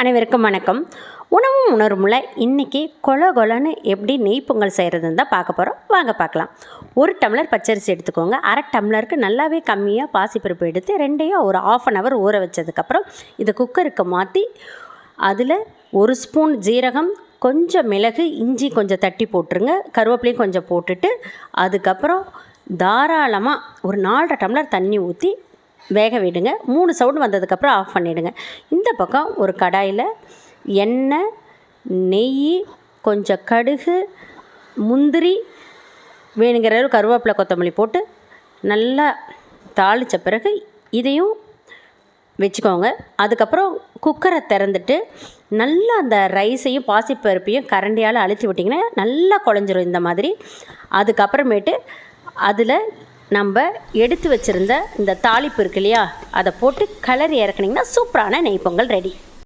அனைவருக்கும் வணக்கம். உணவும் உணர்வுல இன்றைக்கி கொல கொலன்னு எப்படி நெய் பொங்கல் செய்கிறதுன்னு தான் பார்க்க போகிறோம் வாங்க பார்க்கலாம். ஒரு டம்ளர் பச்சரிசி எடுத்துக்கோங்க. அரை டம்ளருக்கு நல்லாவே கம்மியாக பாசிப்பருப்பு எடுத்து ரெண்டையும் ஒரு ஆஃப் அன் ஹவர் ஊற வச்சதுக்கப்புறம் இதை குக்கருக்கு மாற்றி அதில் ஒரு ஸ்பூன் ஜீரகம் கொஞ்சம் மிளகு இஞ்சி கொஞ்சம் தட்டி போட்டுருங்க. கருவேப்பிலையும் கொஞ்சம் போட்டுட்டு அதுக்கப்புறம் தாராளமாக ஒரு நாலரை டம்ளர் தண்ணி ஊற்றி வேக விடுங்க. மூணு சவுண்டு வந்ததுக்கப்புறம் ஆஃப் பண்ணிவிடுங்க இந்த பக்கம் ஒரு கடாயில் எண்ணெய் நெய் கொஞ்சம் கடுகு முந்திரி வேணுங்கிற அளவு கருவேப்பிலை கொத்தமல்லி போட்டு நல்லா தாளித்த பிறகு இதையும் வச்சுக்கோங்க. அதுக்கப்புறம் குக்கரை திறந்துட்டு நல்லா அந்த ரைஸையும் பாசிப்பருப்பையும் கரண்டியால் அழுத்தி விட்டிங்கன்னா நல்லா குழஞ்சிரும் இந்த மாதிரி. அதுக்கப்புறமேட்டு அதில் நம்ம எடுத்து வச்சுருந்த இந்த தாளிப்பு இருக்கு இல்லையா? அதை போட்டு கலர் இறக்குனிங்கன்னா சூப்பரான நெய் பொங்கல் ரெடி